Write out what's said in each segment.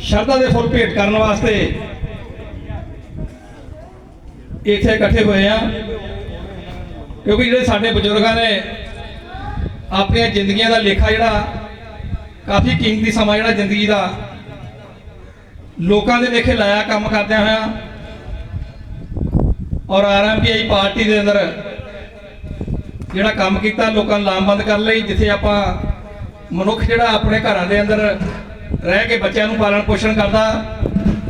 ਸ਼ਰਧਾ ਦੇ ਫੁੱਲ ਭੇਟ ਕਰਨ ਵਾਸਤੇ ਇੱਥੇ ਇਕੱਠੇ ਹੋਏ ਆ ਕਿਉਂਕਿ ਜਿਹੜੇ ਸਾਡੇ ਬਜ਼ੁਰਗਾਂ ਨੇ ਆਪਣੀਆਂ ਜ਼ਿੰਦਗੀਆਂ ਦਾ ਲੇਖਾ ਜਿਹੜਾ, ਕਾਫੀ ਕੀਮਤੀ ਸਮਾਂ ਜਿਹੜਾ ਜ਼ਿੰਦਗੀ ਦਾ, ਲੋਕਾਂ ਦੇ ਲੇਖੇ ਲਾਇਆ, ਕੰਮ ਕਰਦਿਆਂ ਹੋਇਆਂ। ਔਰ ਆਰਐਮਪੀਆਈ ਪਾਰਟੀ ਦੇ ਅੰਦਰ ਜਿਹੜਾ ਕੰਮ ਕੀਤਾ, ਲੋਕਾਂ ਨੂੰ ਲਾਮਬੰਦ ਕਰਨ ਲਈ, ਜਿੱਥੇ ਆਪਾਂ ਮਨੁੱਖ ਜਿਹੜਾ ਆਪਣੇ ਘਰਾਂ ਦੇ ਅੰਦਰ ਰਹਿ ਕੇ ਬੱਚਿਆਂ ਨੂੰ ਪਾਲਣ ਪੋਸ਼ਣ ਕਰਦਾ,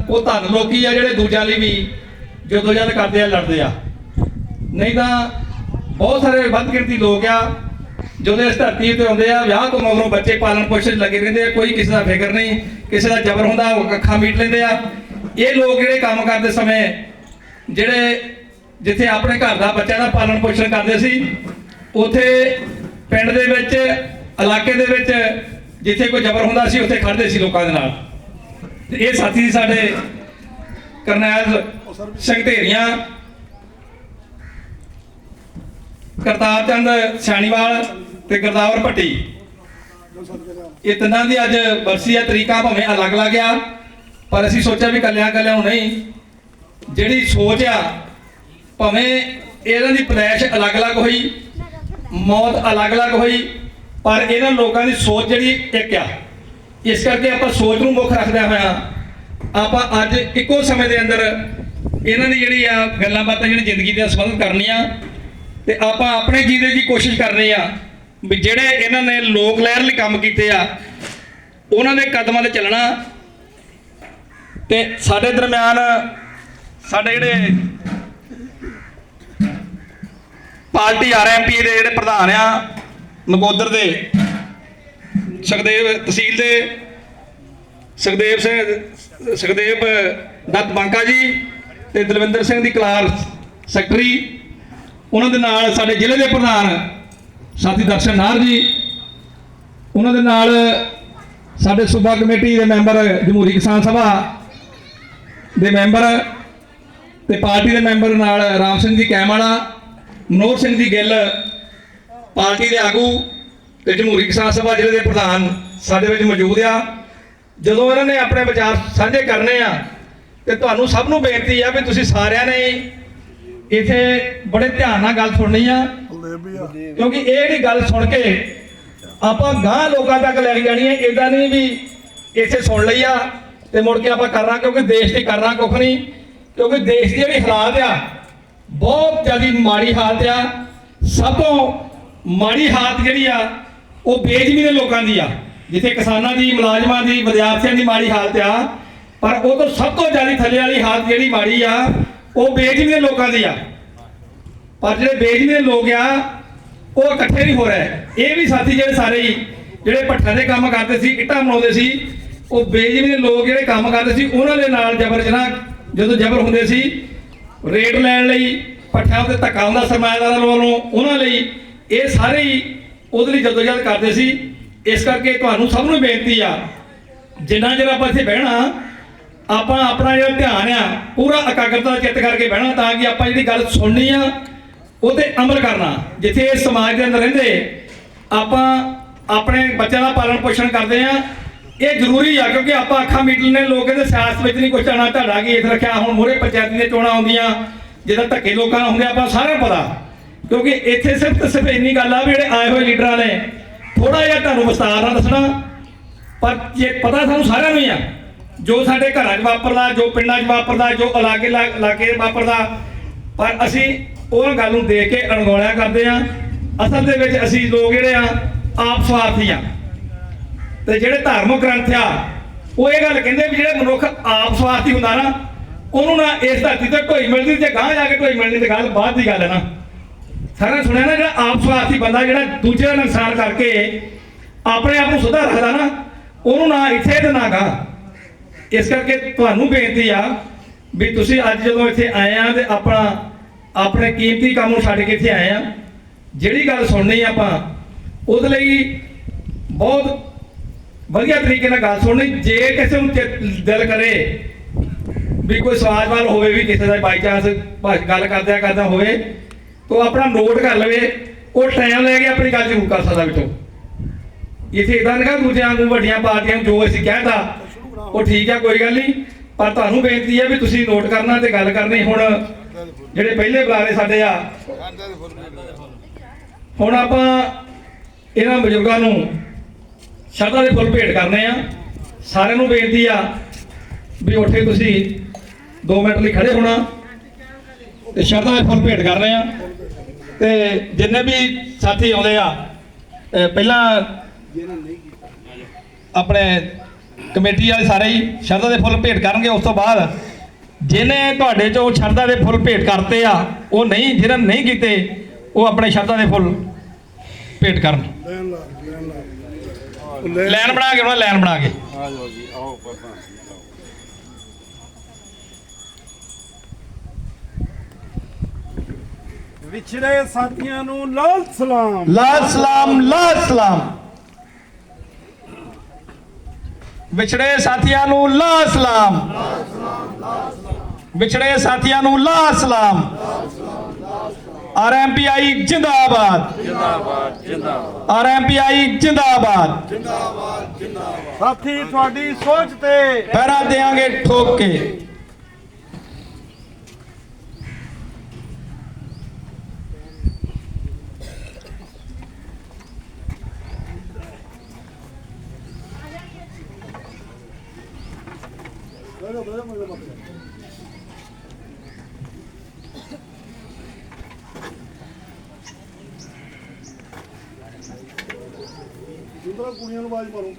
ਉਹ ਧੰਨ ਲੋਕੀ ਆ ਜਿਹੜੇ ਦੂਜਿਆਂ ਲਈ ਵੀ ਜਦੋਂ ਜਦ ਕਰਦੇ ਆ, ਲੜਦੇ ਆ। ਨਹੀਂ ਤਾਂ ਬਹੁਤ ਸਾਰੇ ਵੱਧ ਗਿਣਤੀ ਲੋਕ ਆ, ਜਦੋਂ ਇਸ ਧਰਤੀ ਤੇ ਆਉਂਦੇ ਆ, ਵਿਆਹ ਤੋਂ ਮਗਰੋਂ ਬੱਚੇ ਪਾਲਣ ਪੋਸ਼ਣ ਲੱਗੇ ਰਹਿੰਦੇ ਆ, ਕੋਈ ਕਿਸੇ ਦਾ ਫਿਕਰ ਨਹੀਂ, ਕਿਸੇ ਦਾ ਜ਼ਬਰ ਹੁੰਦਾ, ਉਹ ਅੱਖਾਂ ਮੀਟ ਲੈਂਦੇ ਆ। ਇਹ ਲੋਕ ਜਿਹੜੇ ਕੰਮ ਕਰਦੇ ਸਮੇਂ, ਜਿਹੜੇ ਜਿੱਥੇ ਆਪਣੇ ਘਰ ਦਾ ਬੱਚਿਆਂ ਦਾ ਪਾਲਣ ਪੋਸ਼ਣ ਕਰਦੇ ਸੀ, ਉਥੇ ਪਿੰਡ ਦੇ ਵਿੱਚ ਇਲਾਕੇ ਦੇ ਵਿੱਚ ਜਿੱਥੇ ਕੋਈ ਜ਼ਬਰ ਹੁੰਦਾ ਸੀ, ਉੱਥੇ ਖੜਦੇ ਸੀ ਲੋਕਾਂ ਦੇ ਨਾਲ। ਤੇ ਇਹ ਸਾਥੀ ਸੀ ਸਾਡੇ ਕਰਨੈਲ ਸਿੰਘ ਢੇਰੀਆਂ, ਕਰਤਾਰ ਚੰਦ ਸਿਆਣੀਵਾਲ ਤੇ ਗੁਰਦਾਵਰ ਭੱਟੀ। ਇਹ ਤਿੰਨਾਂ ਦੀ ਅੱਜ ਬਰਸੀ ਆ, ਤਰੀਕਾ ਭਾਵੇਂ ਅਲੱਗ-ਅਲੱਗ ਆ, ਪਰ ਅਸੀਂ ਸੋਚਿਆ ਵੀ ਕੱਲਿਆਂ ਕੱਲਿਆਂ ਨੂੰ ਨਹੀਂ। ਜਿਹੜੀ ਸੋਚ ਆ, ਭਾਵੇਂ ਇਹਨਾਂ ਦੀ ਪਲੈਸ਼ ਅਲੱਗ-ਅਲੱਗ ਹੋਈ, ਮੌਤ ਅਲੱਗ-ਅਲੱਗ ਹੋਈ ਪਰ ਇਹਨਾਂ ਲੋਕਾਂ ਦੀ ਸੋਚ ਜਿਹੜੀ ਇੱਕ ਆ, ਇਸ ਕਰਕੇ ਆਪਾਂ ਸੋਚ ਨੂੰ ਮੁੱਖ ਰੱਖਦਿਆਂ ਹੋਇਆਂ ਆਪਾਂ ਅੱਜ ਇੱਕੋ ਸਮੇਂ ਦੇ ਅੰਦਰ ਇਹਨਾਂ ਦੀ ਜਿਹੜੀ ਆ ਗੱਲਾਂ ਬਾਤਾਂ ਜਿਹੜੀ ਜ਼ਿੰਦਗੀ ਦੇ ਸੰਬੰਧ ਕਰਨੀਆਂ ਤੇ ਆਪਾਂ ਆਪਣੇ ਜੀਣੇ ਦੀ ਕੋਸ਼ਿਸ਼ ਕਰਨੀ ਆ ਵੀ ਜਿਹੜੇ ਇਹਨਾਂ ਨੇ ਲੋਕ ਲਹਿਰ ਲਈ ਕੰਮ ਕੀਤੇ ਆ, ਉਹਨਾਂ ਦੇ ਕਦਮਾਂ ਤੇ ਚੱਲਣਾ। ਤੇ ਸਾਡੇ ਦਰਮਿਆਨ ਸਾਡੇ ਜਿਹੜੇ ਪਾਰਟੀ ਆਰਐਮਪੀ ਦੇ ਜਿਹੜੇ ਪ੍ਰਧਾਨ ਆ ਨਕੋਦਰ ਦੇ ਸੁਖਦੇਵ, ਤਹਿਸੀਲ ਦੇ ਸੁਖਦੇਵ ਸਿੰਘ, ਸੁਖਦੇਵ ਦੱਤ ਬਾਂਕਾ ਜੀ ਤੇ ਦਲਵਿੰਦਰ ਸਿੰਘ ਦੀ ਕਲਾਰ ਸੈਕਟਰੀ। ਉਹਨਾਂ ਦੇ ਨਾਲ ਸਾਡੇ ਜ਼ਿਲ੍ਹੇ ਦੇ ਪ੍ਰਧਾਨ ਸਾਥੀ ਦਰਸ਼ਨ ਨਾਰ ਜੀ। ਉਹਨਾਂ ਦੇ ਨਾਲ ਸਾਡੇ ਸੂਬਾ ਕਮੇਟੀ ਦੇ ਮੈਂਬਰ ਜਮਹੂਰੀ ਕਿਸਾਨ ਸਭਾ ਦੇ ਮੈਂਬਰ ਤੇ ਪਾਰਟੀ ਦੇ ਮੈਂਬਰ ਨਾਲ ਰਾਮ ਸਿੰਘ ਜੀ ਕੈਮਾਲਾ, ਮਨੋਹਰ ਸਿੰਘ ਜੀ ਗਿੱਲ ਪਾਰਟੀ ਦੇ ਆਗੂ ਤੇ ਜਮਹੂਰੀ ਕਿਸਾਨ ਸਭਾ ਜ਼ਿਲ੍ਹੇ ਦੇ ਪ੍ਰਧਾਨ ਸਾਡੇ ਵਿੱਚ ਮੌਜੂਦ ਆ। ਜਦੋਂ ਇਹਨਾਂ ਨੇ ਆਪਣੇ ਵਿਚਾਰ ਸਾਂਝੇ ਕਰਨੇ ਆ ਤੇ ਤੁਹਾਨੂੰ ਸਭ ਨੂੰ ਬੇਨਤੀ ਆ ਵੀ ਤੁਸੀਂ ਸਾਰਿਆਂ ਨੇ ਇਥੇ ਬੜੇ ਧਿਆਨ ਨਾਲ ਗੱਲ ਸੁਣਨੀ ਆ। ਕਿਉਂਕਿ ਇਹ ਜਿਹੜੀ ਗੱਲ ਸੁਣ ਕੇ ਆਪਾਂ ਗਾਂ ਲੋਕਾਂ ਤੱਕ ਲੈ ਕੇ ਜਾਣੀ ਹੈ ਇਦਾਂ ਨਹੀਂ ਵੀ ਇੱਥੇ ਸੁਣ ਲਈ ਆ ਤੇ ਮੁੜ ਕੇ ਆਪਾਂ ਕਰਨਾ, ਕਿਉਂਕਿ ਦੇਸ਼ ਦੀ ਕਰਨਾ ਕੁੱਖ ਨਹੀਂ। ਕਿਉਂਕਿ ਦੇਸ਼ ਦੀ ਜਿਹੜੀ ਹਾਲਾਤ ਆ, ਬਹੁਤ ਜ਼ਿਆਦਾ ਮਾੜੀ ਹਾਲਤ ਆ। ਸਭ ਤੋਂ ਮਾੜੀ ਹਾਲਤ ਜਿਹੜੀ ਆ, ਉਹ ਬੇਜ਼ਮੀਨ ਲੋਕਾਂ ਦੀ ਆ। ਜਿੱਥੇ ਕਿਸਾਨਾਂ ਦੀ, ਮੁਲਾਜ਼ਮਾਂ ਦੀ, ਵਿਦਿਆਰਥੀਆਂ ਦੀ ਮਾੜੀ ਹਾਲਤ ਆ, ਪਰ ਉਹ ਤੋਂ ਸਭ ਤੋਂ ਜ਼ਿਆਦਾ ਥੱਲੇ ਵਾਲੀ ਹਾਲਤ ਜਿਹੜੀ ਮਾੜੀ ਆ, ਉਹ ਬੇਜ਼ਮੀਨ ਲੋਕਾਂ ਦੀ ਆ। ਪਰ ਜਿਹੜੇ ਬੇਜਨੇ ਲੋਕ ਆ, ਉਹ ਇਕੱਠੇ ਨਹੀਂ ਹੋ ਰਹੇ। ਇਹ ਵੀ ਸਾਥੀ ਜਿਹੜੇ ਸਾਰੇ ਹੀ, ਜਿਹੜੇ ਭੱਠਾਂ ਦੇ ਕੰਮ ਕਰਦੇ ਸੀ, ਇੱਟਾਂ ਬਣਾਉਂਦੇ ਸੀ, ਉਹ ਬੇਜਨੇ ਲੋਕ ਜਿਹੜੇ ਕੰਮ ਕਰਦੇ ਸੀ, ਉਹਨਾਂ ਦੇ ਨਾਲ ਜ਼ਬਰ ਜਨਾ ਜਦੋਂ ਜ਼ਬਰ ਹੁੰਦੇ ਸੀ ਰੇਟ ਲੈਣ ਲਈ, ਭੱਠਾਂ ਤੇ ਧੱਕਾ ਹੁੰਦਾ ਸਰਮਾਇਦਾਰਾਂ ਵੱਲੋਂ, ਉਹਨਾਂ ਲਈ ਇਹ ਸਾਰੇ ਹੀ ਉਹਦੇ ਲਈ ਜਦੋਜਹਿਦ ਕਰਦੇ ਸੀ। ਇਸ ਕਰਕੇ ਤੁਹਾਨੂੰ ਸਭ ਨੂੰ ਬੇਨਤੀ ਆ, ਜਿੰਨਾ ਚਿਰ ਆਪਾਂ ਇੱਥੇ ਬਹਿਣਾ, ਆਪਾਂ ਆਪਣਾ ਜਿਹੜਾ ਧਿਆਨ ਆ, ਪੂਰਾ ਇਕਾਗਰਤਾ ਚਿੱਤ ਕਰਕੇ ਬਹਿਣਾ ਤਾਂ ਕਿ ਆਪਾਂ ਜਿਹੜੀ ਗੱਲ ਸੁਣਨੀ ਆ ਉਹਤੇ ਅਮਲ ਕਰਨਾ। ਜਿੱਥੇ ਇਸ ਸਮਾਜ ਦੇ ਅੰਦਰ ਰਹਿੰਦੇ, ਆਪਾਂ ਆਪਣੇ ਬੱਚਿਆਂ ਦਾ ਪਾਲਣ ਪੋਸ਼ਣ ਕਰਦੇ ਆ। ਇਹ ਜ਼ਰੂਰੀ ਆ ਕਿਉਂਕਿ ਆਪਾਂ ਅੱਖਾਂ ਮੀਟਲ ਨੇ ਲੋਕ ਇਹਦੇ ਸਿਆਸਤ ਵਿੱਚ ਨਹੀਂ ਕੁਛ ਆਣਾ ਢਾੜਾ ਕੀ ਇੱਥੇ ਰੱਖਿਆ, ਹੁਣ ਮੋਰੇ ਪੰਚਾਇਤੀ ਦੀਆਂ ਚੋਣਾਂ ਆਉਂਦੀਆਂ ਜਿਹਦਾ ਧੱਕੇ ਲੋਕਾਂ ਨਾਲ ਹੁੰਦੇ ਆਪਾਂ ਸਾਰਿਆਂ ਨੂੰ ਪਤਾ। ਕਿਉਂਕਿ ਇੱਥੇ ਸਿਰਫ ਤੇ ਸਿਰਫ ਇੰਨੀ ਗੱਲ ਆ ਵੀ ਜਿਹੜੇ ਆਏ ਹੋਏ ਲੀਡਰਾਂ ਨੇ ਥੋੜਾ ਜਿਹਾ ਤੁਹਾਨੂੰ ਵਿਸਤਾਰ ਨਾਲ ਦੱਸਣਾ, ਪਰ ਜੇ ਪਤਾ ਸਾਨੂੰ ਸਾਰਿਆਂ ਨੂੰ ਹੀ ਆ, ਜੋ ਸਾਡੇ ਘਰਾਂ 'ਚ ਵਾਪਰਦਾ, ਜੋ ਪਿੰਡਾਂ 'ਚ ਵਾਪਰਦਾ, ਜੋ ਇਲਾਕੇ ਲਾ- ਇਲਾਕੇ ਵਾਪਰਦਾ, ਪਰ ਅਸੀਂ ਉਹ ਗੱਲ ਨੂੰ ਦੇਖ ਕੇ ਅਣਗੌਲਿਆ ਕਰਦੇ ਆ ਅਸਲ ਦੇ ਵਿੱਚ ਅਸੀਂ ਲੋਕ ਜਿਹੜੇ ਆ, ਆਪ ਸਵਾਰਥੀ ਆ। ਤੇ ਜਿਹੜੇ ਧਾਰਮਿਕ ਗ੍ਰੰਥ ਆ, ਉਹ ਇਹ ਗੱਲ ਕਹਿੰਦੇ ਵੀ ਜਿਹੜੇ ਮਨੁੱਖ ਆਪ ਸਵਾਰਥੀ ਹੁੰਦਾ ਨਾ, ਉਹਨੂੰ ਨਾ ਇਸ ਧਰਤੀ ਤੇ ਢੋਈ ਮਿਲਦੀ ਜੇ ਗਾਂ ਜਾ ਕੇ ਢੋਈ ਮਿਲਣੀ ਤੇ ਗੱਲ ਬਾਅਦ ਦੀ ਗੱਲ ਹੈ ਨਾ। ਸਾਰਿਆਂ ਨੇ ਸੁਣਿਆ ਨਾ ਜਿਹੜਾ ਆਪ ਸਵਾਰਥੀ ਬੰਦਾ, ਜਿਹੜਾ ਦੂਜੇ ਦਾ ਨੁਕਸਾਨ ਕਰਕੇ ਆਪਣੇ ਆਪ ਨੂੰ ਸੁਧਾ ਰੱਖਦਾ ਨਾ, ਉਹਨੂੰ ਨਾ ਇੱਥੇ ਤੇ ਨਾ ਗਾ ਇਸ ਕਰਕੇ ਤੁਹਾਨੂੰ ਬੇਨਤੀ ਆ ਵੀ ਤੁਸੀਂ ਅੱਜ ਜਦੋਂ ਇੱਥੇ ਆਏ ਆ ਤੇ ਆਪਣਾ, ਆਪਣੇ ਕੀਮਤੀ ਕੰਮ ਨੂੰ ਛੱਡ ਕੇ ਇੱਥੇ ਆਏ ਆ, ਜਿਹੜੀ ਗੱਲ ਸੁਣਨੀ ਆਪਾਂ, ਉਹਦੇ ਲਈ ਬਹੁਤ ਵਧੀਆ ਤਰੀਕੇ ਨਾਲ ਗੱਲ ਸੁਣਨੀ। ਜੇ ਕਿਸੇ ਨੂੰ ਦਿਲ ਕਰੇ ਵੀ ਕੋਈ ਸਵਾਜਵਾਲ ਹੋਵੇ, ਵੀ ਕਿਸੇ ਦਾ ਬਾਈ ਚਾਂਸ ਗੱਲ ਕਰਦਿਆਂ ਕਰਦਾ ਹੋਵੇ ਤਾਂ ਆਪਣਾ ਨੋਟ ਕਰ ਲਵੇ, ਉਹ ਟਾਈਮ ਲੈ ਕੇ ਆਪਣੀ ਗੱਲ ਜ਼ਰੂਰ ਕਰ ਸਕਦਾ ਵਿੱਚੋਂ ਇੱਥੇ ਇਦਾਂ ਨਗਾ ਦੂਜਿਆਂ ਨੂੰ ਵੱਡੀਆਂ ਪਾਰਟੀਆਂ ਨੂੰ ਜੋ ਅਸੀਂ ਕਹਿਤਾ, ਉਹ ਠੀਕ ਆ, ਕੋਈ ਗੱਲ ਨਹੀਂ ਪਰ ਤੁਹਾਨੂੰ ਬੇਨਤੀ ਹੈ ਵੀ ਤੁਸੀਂ ਨੋਟ ਕਰਨਾ ਤੇ ਗੱਲ ਕਰਨੀ। ਹੁਣ ਜਿਹੜੇ ਪਹਿਲੇ ਬੁਲਾਰੇ ਸਾਡੇ ਆ, ਹੁਣ ਆਪਾਂ ਇਹਨਾਂ ਬਜ਼ੁਰਗਾਂ ਨੂੰ ਸ਼ਰਧਾ ਦੇ ਫੁੱਲ ਭੇਟ ਕਰਨੇ ਆ। ਸਾਰਿਆਂ ਨੂੰ ਬੇਨਤੀ ਆ ਵੀ ਉੱਠੇ ਤੁਸੀਂ 2 ਮਿੰਟ ਲਈ ਖੜੇ ਹੋਣਾ ਤੇ ਸ਼ਰਧਾ ਦੇ ਫੁੱਲ ਭੇਟ ਕਰ ਰਹੇ ਆ। ਤੇ ਜਿੰਨੇ ਵੀ ਸਾਥੀ ਆਉਂਦੇ ਆ ਪਹਿਲਾਂ ਆਪਣੇ ਕਮੇਟੀ ਵਾਲੇ ਸਾਰੇ ਹੀ ਸ਼ਰਧਾ ਦੇ ਫੁੱਲ ਭੇਟ ਕਰਨਗੇ ਉਸ ਤੋਂ ਬਾਅਦ ਜਿਹਨੇ ਤੁਹਾਡੇ ਚੋਂ ਸ਼ਰਧਾ ਦੇ ਫੁੱਲ ਭੇਟ ਕਰਤੇ ਆ ਉਹ ਨਹੀਂ ਜਿਹਨਾਂ ਨਹੀਂ ਕੀਤੇ ਉਹ ਆਪਣੇ ਸ਼ਰਧਾ ਦੇ ਫੁੱਲ ਭੇਟ ਕਰਨ। ਲੈਣ ਲੈਣ ਬਣਾ ਕੇ ਉਹਨਾਂ ਲਾਈਨ ਬਣਾ ਕੇ। ਆ ਜਾਓ ਜੀ ਆਓ ਪ੍ਰਧਾਨ ਜੀ ਆਓ ਵਿਛੜੇ ਸਾਥੀਆਂ ਨੂੰ ਲਾਲ ਸਲਾਮ। ਲਾ ਸਲਾਮ ਲਾ ਸਲਾਮ। ਵਿਛੜੇ ਸਾਥੀਆਂ ਨੂੰ ਲਾ ਸਲਾਮ। ਵਿਛੜੇ ਸਾਥੀਆਂ ਨੂੰ ਲਾ ਸਲਾਮ। ਆਰਐਮਪੀਆਈ ਜਿੰਦਾਬਾਦ। ਜਿੰਦਾਬਾਦ ਜਿੰਦਾਬਾਦ ਆਰਐਮਪੀਆਈ ਜਿੰਦਾਬਾਦ। ਸਾਥੀ ਤੁਹਾਡੀ ਸੋਚ ਤੇ ਪਹਿਰਾ ਦੇਾਂਗੇ ਠੋਕ। ਕੇ ਸੁੰਦਰ ਕੁੜੀਆਂ ਨੂੰ ਆਵਾਜ਼ ਮਾਰੋ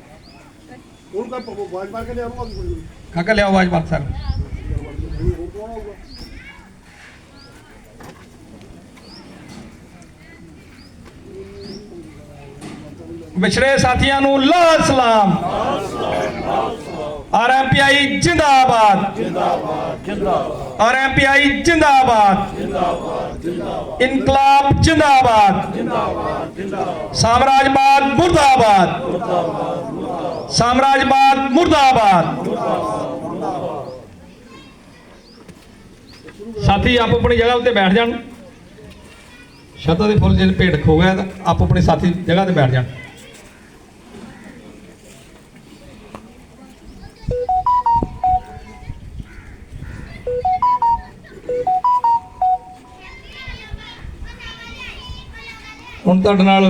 ਉਹਨੂੰ ਕਹ ਆਵਾਜ਼ ਮਾਰ ਕੇ ਲਿਆਓ ਆਵਾਜ਼ ਕੁੜੀ ਨੂੰ ਕਾਕਾ ਲਿਆਓ ਆਵਾਜ਼ ਬਾਤ ਸਰ। ਹੋਰ ਕੌਣ ਆਊਗਾ ਵਿਛੜੇ ਸਾਥੀਆਂ ਨੂੰ ਲਾ ਸਲਾਮ। ਆਰਐਮਪੀਆਈ ਜਿੰਦਾਬਾਦ। ਜਿੰਦਾਬਾਦ। ਜਿੰਦਾਬਾਦ ਆਰਐਮਪੀਆਈ ਜਿੰਦਾਬਾਦ। ਜਿੰਦਾਬਾਦ ਜਿੰਦਾਬਾਦ। ਇਨਕਲਾਬ ਜਿੰਦਾਬਾਦ। ਜਿੰਦਾਬਾਦ ਜਿੰਦਾਬਾਦ। ਸਾਮਰਾਜਵਾਦ ਮੁਰਦਾਬਾਦ। ਮੁਰਦਾਬਾਦ ਸਾਮਰਾਜਵਾਦ ਮੁਰਦਾਬਾਦ। ਸਾਥੀ ਆਪ ਆਪਣੀ ਜਗ੍ਹਾ ਉੱਤੇ ਬੈਠ ਜਾਣ। ਸ਼ਤਾ ਦੇ ਫੁੱਲ ਜੇ ਭੇਟ ਖੋ ਗਿਆ ਤਾਂ ਆਪ ਆਪਣੀ ਸਾਥੀ ਜਗ੍ਹਾ ਤੇ ਬੈਠ ਜਾਣ। ਹੁਣ ਤੁਹਾਡੇ ਨਾਲ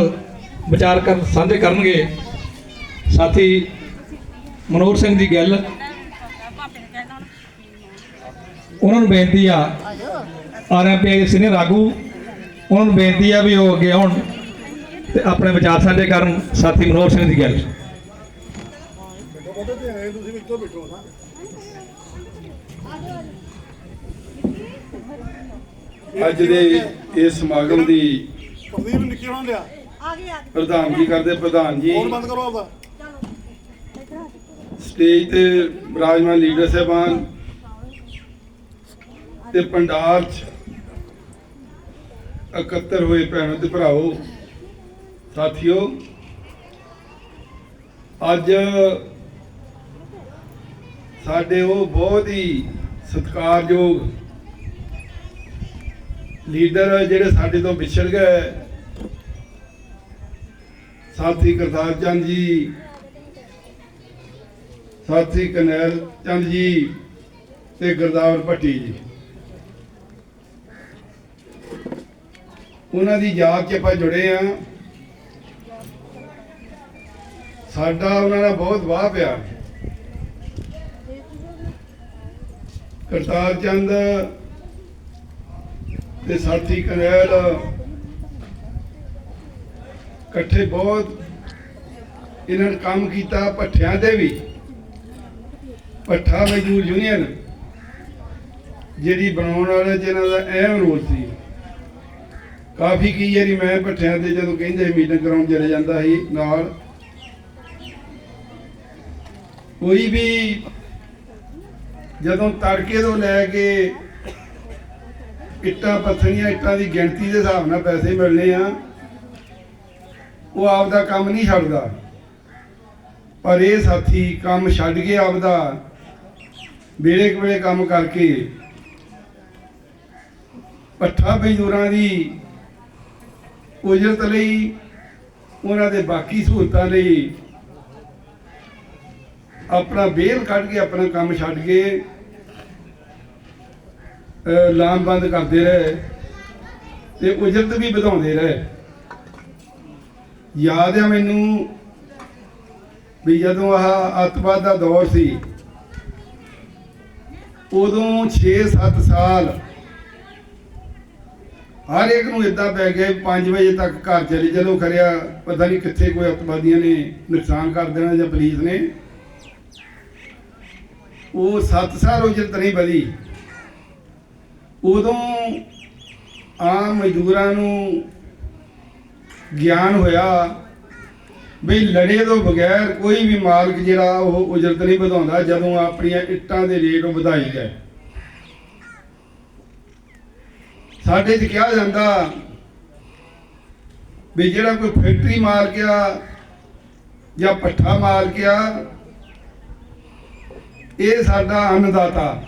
ਵਿਚਾਰ ਕਰ ਸਾਂਝੇ ਕਰਨਗੇ ਸਾਥੀ ਮਨੋਹਰ ਸਿੰਘ ਜੀ ਗਿੱਲ। ਉਹਨਾਂ ਨੂੰ ਬੇਨਤੀ ਆ ਆਰਐਮਪੀ ਦੇ ਸੀਨੀਅਰ ਆਗੂ, ਉਹਨਾਂ ਨੂੰ ਬੇਨਤੀ ਆ ਵੀ ਉਹ ਅੱਗੇ ਆਉਣ ਤੇ ਆਪਣੇ ਵਿਚਾਰ ਸਾਂਝੇ ਕਰਨ, ਸਾਥੀ ਮਨੋਹਰ ਸਿੰਘ ਦੀ ਗੱਲ। ਤੁਸੀਂ ਵਿੱਚੋਂ ਬੈਠੋ ਨਾ ਅੱਜ ਦੇ ਇਸ ਸਮਾਗਮ ਦੀ ਪ੍ਰਦੀਪ ਨਿੱਕੀ ਹੋਣ ਲਿਆ ਆ ਗਏ ਆ ਗਏ ਪ੍ਰਧਾਨਗੀ ਕਰਦੇ ਪ੍ਰਧਾਨ ਜੀ। ਫੋਨ ਬੰਦ ਕਰੋ ਆਪਦਾ। ਚਲੋ ਇੱਧਰ ਆ ਜਾਓ। ਸਟੇਜ ਤੇ ਬਿਰਾਜਮਾਨ ਲੀਡਰ ਸਾਹਿਬਾਨ ਤੇ ਪੰਡਾਲ 'ਚ ਇਕੱਤਰ ਹੋਏ ਭੈਣੋ ਤੇ ਭਰਾਓ ਸਾਥੀਓ ਅੱਜ ਸਾਡੇ ਉਹ ਬਹੁਤ ਹੀ ਸਤਿਕਾਰਯੋਗ ਲੀਡਰ ਜਿਹੜੇ ਸਾਡੇ ਤੋਂ ਵਿਛੜ ਗਏ। ਸਾਥੀ ਕਰਤਾਰ ਚੰਦ ਜੀ, ਸਾਥੀ ਕਨੈਲ ਚੰਦ ਜੀ ਤੇ ਗੁਰਦਾਵਰ ਭੱਟੀ ਜੀ। ਉਹਨਾਂ ਦੀ ਯਾਦ 'ਚ ਆਪਾਂ ਜੁੜੇ ਆ। ਸਾਡਾ ਉਹਨਾਂ ਨਾਲ ਬਹੁਤ ਵਾਹ ਪਿਆ ਕਰਤਾਰ ਚੰਦ ਤੇ ਸਾਥੀ ਕਨੈਲ ਇਕੱਠੇ ਬਹੁਤ ਇਹਨਾਂ ਨੇ ਕੰਮ ਕੀਤਾ, ਭੱਠਿਆਂ ਦੇ ਵੀ। ਭੱਠਾ ਮਜ਼ਦੂਰ ਯੂਨੀਅਨ ਜਿਹੜੀ ਬਣਾਉਣ ਵਾਲੇ ਜਿਹਨਾਂ ਦਾ ਅਹਿਮ ਰੋਲ ਸੀ। ਕਾਫੀ ਕੀ ਵਾਰੀ ਮੈਂ ਭੱਠਿਆਂ ਤੇ ਜਦੋਂ ਕਹਿੰਦੇ ਮੀਟਿੰਗ ਕਰਾਉਣ ਚਲੇ ਜਾਂਦਾ ਸੀ ਨਾਲ। ਕੋਈ ਵੀ ਜਦੋਂ ਤੜਕੇ ਤੋਂ ਲੈ ਕੇ ਇੱਟਾਂ ਪੱਥਰੀਆਂ, ਇੱਟਾਂ ਦੀ ਗਿਣਤੀ ਦੇ ਹਿਸਾਬ ਨਾਲ ਪੈਸੇ ਮਿਲਣੇ ਆ। ਉਹ ਆਪਦਾ ਕੰਮ ਨਹੀਂ ਛੱਡਦਾ। ਪਰ ਇਹ ਸਾਥੀ ਕੰਮ ਛੱਡ ਕੇ ਆਪਦਾ ਵੇਲੇ ਕੁ ਕੰਮ ਕਰਕੇ ਪੱਠਾ ਮਜ਼ਦੂਰਾਂ ਦੀ ਉਜਰਤ ਲਈ, ਉਹਨਾਂ ਦੇ ਬਾਕੀ ਸਹੂਲਤਾਂ ਲਈ ਆਪਣਾ ਬੇਲ ਕੱਢ ਕੇ ਆਪਣਾ ਕੰਮ ਛੱਡ ਕੇ ਲਾਮਬੰਦ ਕਰਦੇ ਰਹੇ ਤੇ ਉਜਰਤ ਵੀ ਵਧਾਉਂਦੇ ਰਹੇ। ਯਾਦ ਆ ਮੈਨੂੰ ਵੀ ਜਦੋਂ ਆਹ ਅੱਤਵਾਦ ਦਾ ਦੌਰ ਸੀ, ਉਦੋਂ 6-7 ਸਾਲ ਹਰ ਇੱਕ ਨੂੰ ਇਦਾਂ ਪੈ ਗਿਆ 5 ਵਜੇ ਤੱਕ ਘਰ ਚਲੇ ਚਲੋ ਖਰਿਆ ਪਤਾ ਨਹੀਂ ਕਿੱਥੇ ਕੋਈ ਅੱਤਵਾਦੀਆਂ ਨੇ ਨੁਕਸਾਨ ਕਰ ਦੇਣਾ ਜਾਂ ਪੁਲਿਸ ਨੇ। ਉਹ 7 ਸਾਲ ਉਜਰਤ ਨਹੀਂ ਵਧੀ। ਉਦੋਂ ਆਮ ਮਜ਼ਦੂਰਾਂ ਨੂੰ ਗਿਆਨ ਹੋਇਆ ਵੀ ਲੜੇ ਤੋਂ ਬਗੈਰ ਕੋਈ ਵੀ ਮਾਲਕ ਜਿਹੜਾ ਉਹ ਉਜਰਤ ਨਹੀਂ ਵਧਾਉਂਦਾ, ਜਦੋਂ ਆਪਣੀਆਂ ਇੱਟਾਂ ਦੇ ਰੇਟ ਉਹ ਵਧਾਈ ਗਏ। ਸਾਡੇ 'ਚ ਕਿਹਾ ਜਾਂਦਾ ਵੀ ਜਿਹੜਾ ਕੋਈ ਫੈਕਟਰੀ ਮਾਲਕ ਆ ਜਾਂ ਪੱਠਾ ਮਾਲਕ ਆ, ਇਹ ਸਾਡਾ ਅੰਨਦਾਤਾ।